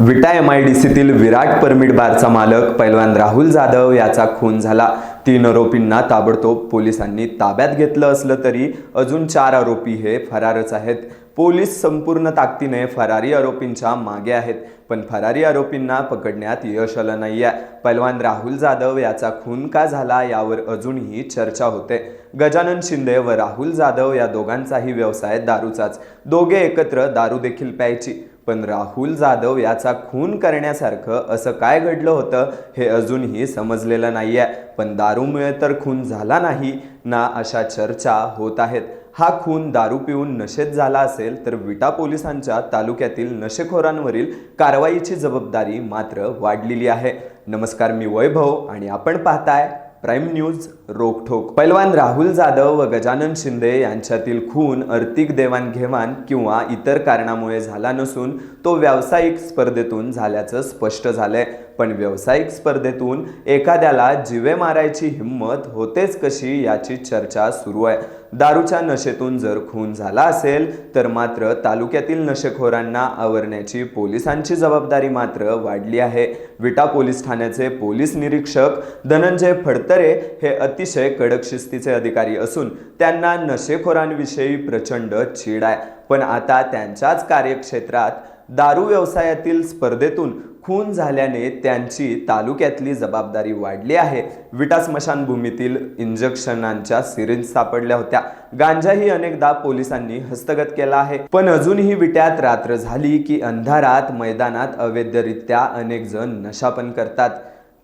विटा M I D सीतील Virat permit बारचा मालक पैलवान राहुल जाधव याचा खून झाला. तीन आरोपींना ताबडतोब पोलिसांनी ताब्यात घेतलं असलं तरी अजून चार आरोपी हे फरारच आहेत. पोलीस संपूर्ण ताकदीने फरारी आरोपींच्या मागे आहेत पण फरारी आरोपींना पकडण्यात यश आलं नाहीये. पैलवान राहुल जाधव याचा खून का झाला यावर अजूनही चर्चा होते. गजानन शिंदे व राहुल जाधव या दोघांचाही व्यवसाय दारूचाच. दोघे एकत्र दारू देखील प्यायची. पण राहुल जाधव याचा खून करण्यासारखं असं काय घडलं होतं हे अजूनही समजलेलं नाही आहे पण दारूमुळे तर खून झाला नाही ना अशा चर्चा होत आहेत. हा खून दारू पिऊन नशेत झाला असेल तर विटा पोलिसांच्या तालुक्यातील नशेखोरांवरील कारवाईची जबाबदारी मात्र वाढलेली आहे. नमस्कार मी वैभव आणि आपण पाहताय प्राईम न्यूज रोकठोक पैलवान राहुल जाधव व गजानन शिंदे यांच्यातील खून आर्थिक देवाणघेवाण किंवा इतर कारणामुळे झाला नसून तो व्यावसायिक स्पर्धेतून झाल्याचं स्पष्ट झालंय. पण व्यावसायिक स्पर्धेतून एखाद्याला जिवे मारायची हिंमत होतेच कशी याची चर्चा सुरू आहे. दारूच्या नशेतून जर खून झाला असेल तर मात्र तालुक्यातील नशेखोरांना आवरण्याची पोलिसांची जबाबदारी मात्र वाढली आहे. विटा पोलीस ठाण्याचे पोलीस निरीक्षक धनंजय फडतरे हे अतिशय कडक शिस्तीचे अधिकारी असून त्यांना नशेखोरांविषयी प्रचंड चीड आहे. पण आता त्यांच्याच कार्यक्षेत्रात दारू व्यवसायातील स्पर्धेतून खून झाल्याने त्यांची तालुक्यातली जबाबदारी वाढली आहे. विटा स्मशानभूमीतील इंजेक्शनांच्या सिरिंज सापडल्या होत्या. गांजाही अनेकदा पोलिसांनी हस्तगत केला आहे. पण अजूनही विट्यात रात्र झाली की अंधारात मैदानात अवैधरित्या अनेक जण नशापण करतात.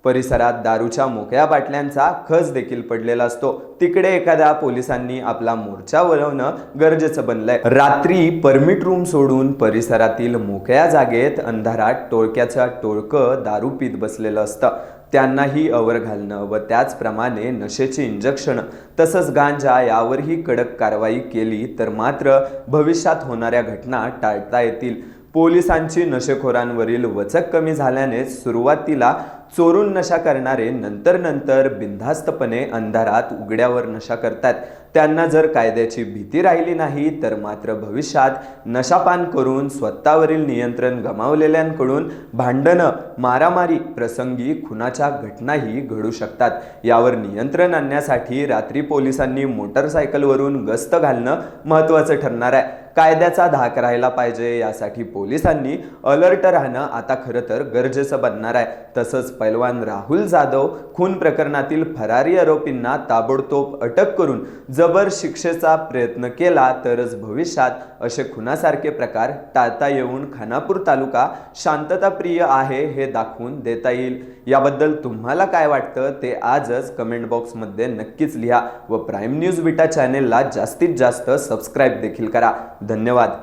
परिसरात दारूच्या मोकळ्या बाटल्यांचा खच देखील पडलेला असतो. तिकडे एखाद्या पोलिसांनी आपला मोर्चा वळवणं गरजेचं बनलंय. रात्री परमिट रूम सोडून परिसरातील मोकळ्या जागेत अंधारात टोळक्याचं टोळकं दारू पीत बसलेलं असतं. त्यांनाही अवर घालणं व त्याचप्रमाणे नशेची इंजेक्शन तसंच गांजा यावरही कडक कारवाई केली तर मात्र भविष्यात होणाऱ्या घटना टाळता येतील. पोलिसांची नशेखोरांवरील वचक कमी झाल्याने सुरुवातीला चोरून नशा करणारे नंतर नंतर बिनधास्तपणे अंधारात उघड्यावर नशा करतात. त्यांना जर कायद्याची भीती राहिली नाही तर मात्र भविष्यात नशापान करून स्वतःवरील नियंत्रण गमावलेल्यांकडून भांडणं मारामारी प्रसंगी खुनाच्या घटनाही घडू शकतात. यावर नियंत्रण आणण्यासाठी रात्री पोलिसांनी मोटरसायकलवरून गस्त घालणं महत्त्वाचं ठरणार आहे. कायद्याचा धाक राहायला पाहिजे यासाठी पोलिसांनी अलर्ट राहणं आता खरं तर गरजेचं बनणार आहे. तसंच पैलवान राहुल जाधव खून प्रकरणातील फरारी आरोपींना ताबडतोब अटक करून जबर शिक्षेचा प्रयत्न केला तरच भविष्यात असे खुनासारखे प्रकार टाळता येऊन खानापूर तालुका शांतताप्रिय आहे हे दाखवून देता येईल. याबद्दल तुम्हाला काय वाटतं ते आजच कमेंट बॉक्समध्ये नक्कीच लिहा व प्राईम न्यूज विटा चॅनेलला जास्तीत जास्त सबस्क्राईब देखील करा. धन्यवाद.